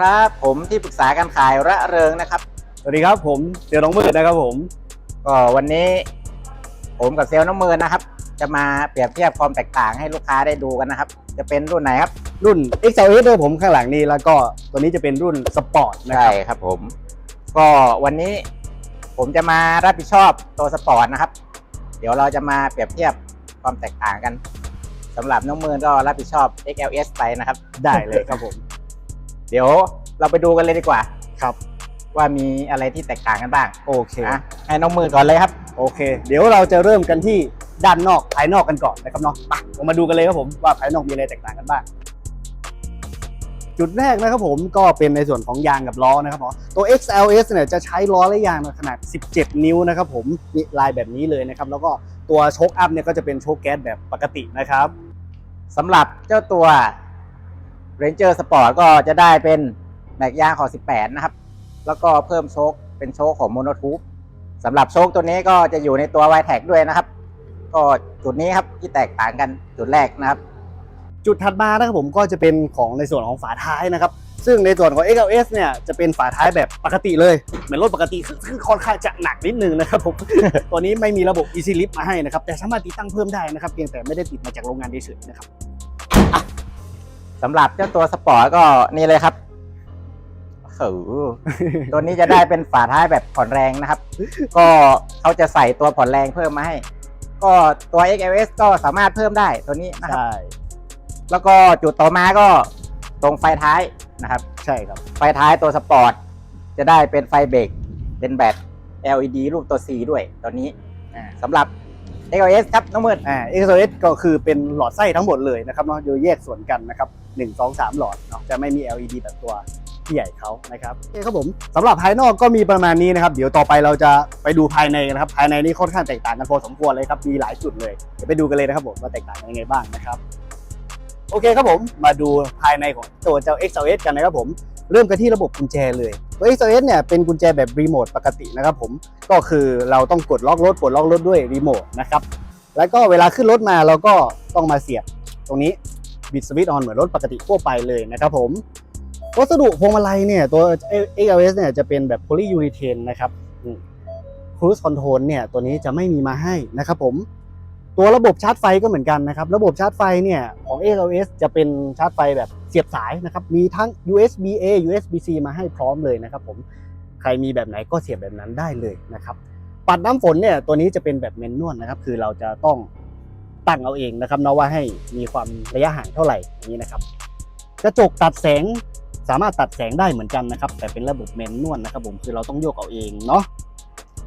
ครับ ผมที่ปรึกษาการขายระเริงนะครับ สวัสดีครับผมเดี๋ยวน้องมืดนะครับผม ก็วันนี้ ผมกับเซลล์น้ำมือนะครับ จะมาเปรียบเทียบความแตกต่างให้ลูกค้าได้ดูกันนะครับ จะเป็นรุ่นไหนครับรุ่น XLS ด้วยผมข้างหลังนี้แล้วก็ตัวนี้จะเป็นรุ่นสปอร์ตนะคใช่รับครับผม ก็วันนี้ผมจะมารับผิดชอบตัวสปอร์ตนะครับ เดี๋ยวเราจะมาเปรียบเทียบความแตกต่างกันสำหรับน้องมือก็รับผิดชอบ XLS ไปนะครับ ได้เลยครับผม เดี๋ยวเราไปดูกันเลยดีกว่า ครับ ว่ามีอะไรที่แตกต่างกันบ้างโอเคอะให้น้องมือก่อนเลยครับ โอเค เดี๋ยวเราจะเริ่มกันที่ด้านนอกภายนอกกันก่อนนะครับเนาะไปเรามาดูกันเลยครับผมว่าภายนอกมีอะไรแตกต่างกันบ้าง จุดแรกนะครับผมก็เป็นในส่วนของยางกับล้อนะครับผมตัว XLS เนี่ยจะใช้ล้อและยางขนาด 17 นิ้วนะครับผมนี่ลายแบบนี้เลยนะครับ แล้วก็ตัวโชคอัพเนี่ยก็จะเป็นโชคแก๊สแบบปกตินะครับ สำหรับเจ้าตัว Ranger Sport ก็จะได้เป็นแม็กยางของ18 นะครับ แล้วก็เพิ่มโชคเป็นโชคของ Monotube สำหรับโชคตัวนี้ก็จะอยู่ในตัว y t a g ด้วยนะครับ ก็จุดนี้ครับที่แตกต่างกันจุดแรกนะครับ จุดถัดมานะครับผมก็จะเป็นของในส่วนของฝาท้ายนะครับ ซึ่งในส่วนของ XLS เนี่ยจะเป็นฝาท้ายแบบปกติเลย เหมือนรถปกติซึ่งค่อนข้างจะหนักนิดนึงนะครับผมตัวนี้ไม่มีระบบ Easy Lift มาให้นะครับแต่สามารถติดตั้งเพิ่มได้นะครับเพียงแต่ไม่ได้ติดมาจากโรงงานเฉยๆนะครับ สำหรับเจ้าตัวสปอร์ตก็นี่เลยครับโอ้โหตัวนี้จะได้เป็นฝาท้ายแบบผ่อนแรงนะครับ ก็เขาจะใส่ตัวผ่อนแรงเพิ่มมาให้ ก็ตัว XLS ก็สามารถเพิ่มได้ตัวนี้นะครับ ใช่แล้วก็จุดต่อมาก็ตรงไฟท้ายนะครับ ใช่ครับ ไฟท้ายตัวสปอร์ตจะได้เป็นไฟเบรกเป็นแบบ LED รูปตัว C ด้วยตัวนี้อ่าสำหรับ XOS ครับน้องเมืดอ่า XLS ก็คือเป็นหลอดไส้ทั้งหมดเลยนะครับเนาะโดยแยกส่วนกันนะครับ1 2 3 หลอดเนาะจะไม่มี LED แบบตัวที่ใหญ่เขานะครับโอเคครับผมสำหรับภายนอกก็มีประมาณนี้นะครับ เดี๋ยวต่อไปเราจะไปดูภายในนะครับภายในนี่ค่อนข้างแตกต่างกันพอสมควรเลยครับมีหลายจุดเลยเดี๋ยวไปดูกันเลยนะครับผมว่าแตกต่างกันยังไงบ้างนะครับโอเคครับผมมาดูภายในของตัวเจ้า XLS กันนะครับผมเริ่มกันที่ระบบกุญแจเลย ตัว XLS เนี่ยเป็นกุญแจแบบรีโมทปกตินะครับผมก็คือเราต้องกดล็อกรถปลดล็อกรถด้วยรีโมทนะครับแล้วก็เวลาขึ้นรถมาเราก็ต้องมาเสียบตรงนี้บิดสวิตช์ออนเหมือนรถปกติทั่วไปเลยนะครับผมวัสดุพวงมาลัยเนี่ยตัว XLS เนี่ยจะเป็นแบบโพลียูริเทนนะครับครู i คอนโทรลเนี่ยตัวนี้จะไม่มีมาให้นะครับผม ตัวระบบชาร์จไฟก็เหมือนกันนะครับ ระบบชาร์จไฟเนี่ยของ XLS จะเป็นชาร์จไฟแบบเสียบสายนะครับ มีทั้ง USB A USB C มาให้พร้อมเลยนะครับผม ใครมีแบบไหนก็เสียบแบบนั้นได้เลยนะครับ ปัดน้ำฝนเนี่ยตัวนี้จะเป็นแบบเมนนวลนะครับ คือเราจะต้องตั้งเอาเองนะครับนะว่าให้มีความระยะห่างเท่าไหร่นี้นะครับ กระจกตัดแสงสามารถตัดแสงได้เหมือนกันนะครับ แต่เป็นระบบเมนนวลนะครับผมคือเราต้องโยกเอาเองเนาะ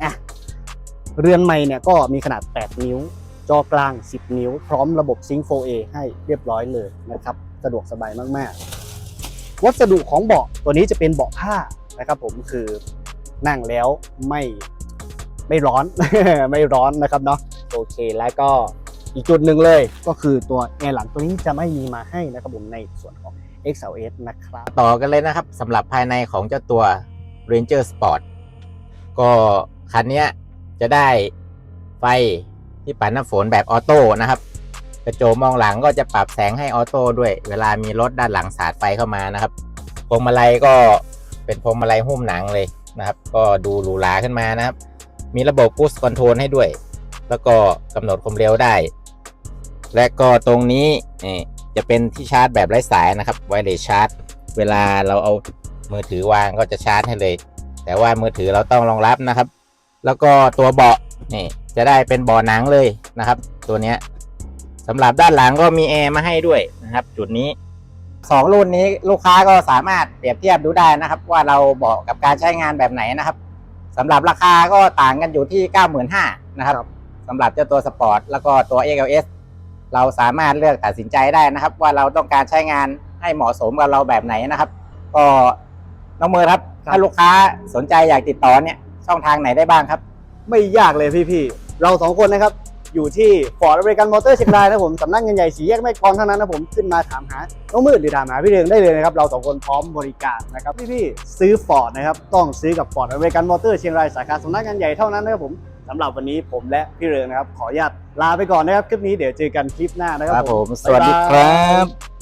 อะเรือนไม้เนี่ยก็มีขนาด 8 นิ้ว จอกลาง 10 นิ้ว พร้อมระบบซิงค์ 4A ให้เรียบร้อยเลยนะครับ สะดวกสบายมาก ๆ วัสดุของเบาะตัวนี้จะเป็นเบาะผ้านะครับ ผมคือนั่งแล้วไม่ไม่ร้อน ไม่ร้อนนะครับเนาะโอเคแล้วก็อีกจุดหนึ่งเลยก็คือตัวแอร์หลังตัวนี้จะไม่มีมาให้นะครับผมในส่วนของ XLS นะครับ ต่อกันเลยนะครับสำหรับภายในของเจ้าตัว Ranger Sport ก็คันนี้จะได้ไฟ ที่ปัดน้ำฝนแบบออโต้นะครับ กระจมองหลังก็จะปรับแสงให้ออโต้ด้วย เวลามีรถด้านหลังสาดไฟเข้ามานะครับพวงมาลัยก็เป็นพวงมาลัยหุ้มหนังเลยนะครับ ก็ดูหรูหราขึ้นมานะครับ มีระบบ Cruise Control ให้ด้วย แล้วก็กำหนดความเร็วได้ และก็ตรงนี้นี่จะเป็นที่ชาร์จแบบไร้สายนะครับไวเลสชาร์จ เวลาเราเอามือถือวางก็จะชาร์จให้เลย แต่ว่ามือถือเราต้องรองรับนะครับ แล้วก็ตัวเบาะนี่ จะได้เป็นเบาะหนังเลยนะครับ ตัวเนี้ยสำหรับด้านหลังก็มีแอร์มาให้ด้วยนะครับ จุดนี้สองรุ่นนี้ลูกค้าก็สามารถเปรียบเทียบดูได้นะครับ ว่าเราเหมาะกับการใช้งานแบบไหนนะครับสำหรับราคาก็ต่างกันอยู่ที่ 95,000นะครับสำหรับเจ้าตัวสปอร์ตแล้วก็ตัว XLS เราสามารถเลือกตัดสินใจได้นะครับ ว่าเราต้องการใช้งานให้เหมาะสมกับเราแบบไหนนะครับ ก็น้องมือครับครับ ถ้าลูกค้าสนใจอยากติดต่อเนี่ยช่องทางไหนได้บ้างครับ ไม่ยากเลยพี่ๆ เราสองคนนะครับ อยู่ที่ Ford American Motor เชียงรายนะครับผมสำนักงานใหญ่สีแยกแม่กลองเท่านั้นนะผมขึ้นมาถามหาน้องมืดหรือถามหาพี่เรืองได้เลยนะครับ เราสองคนพร้อมบริการนะครับพี่ๆซื้อ Ford นะครับต้องซื้อกับ Ford American Motor เชียงรายสาขาสำนักงานใหญ่เท่านั้นนะครับผมสำหรับวันนี้ผมและพี่เรืองนะครับ ขออนุญาตลาไปก่อนนะครับคลิปนี้เดี๋ยวเจอกันคลิปหน้านะคครัรับบผมสวัสดีครับบ๊ายบาย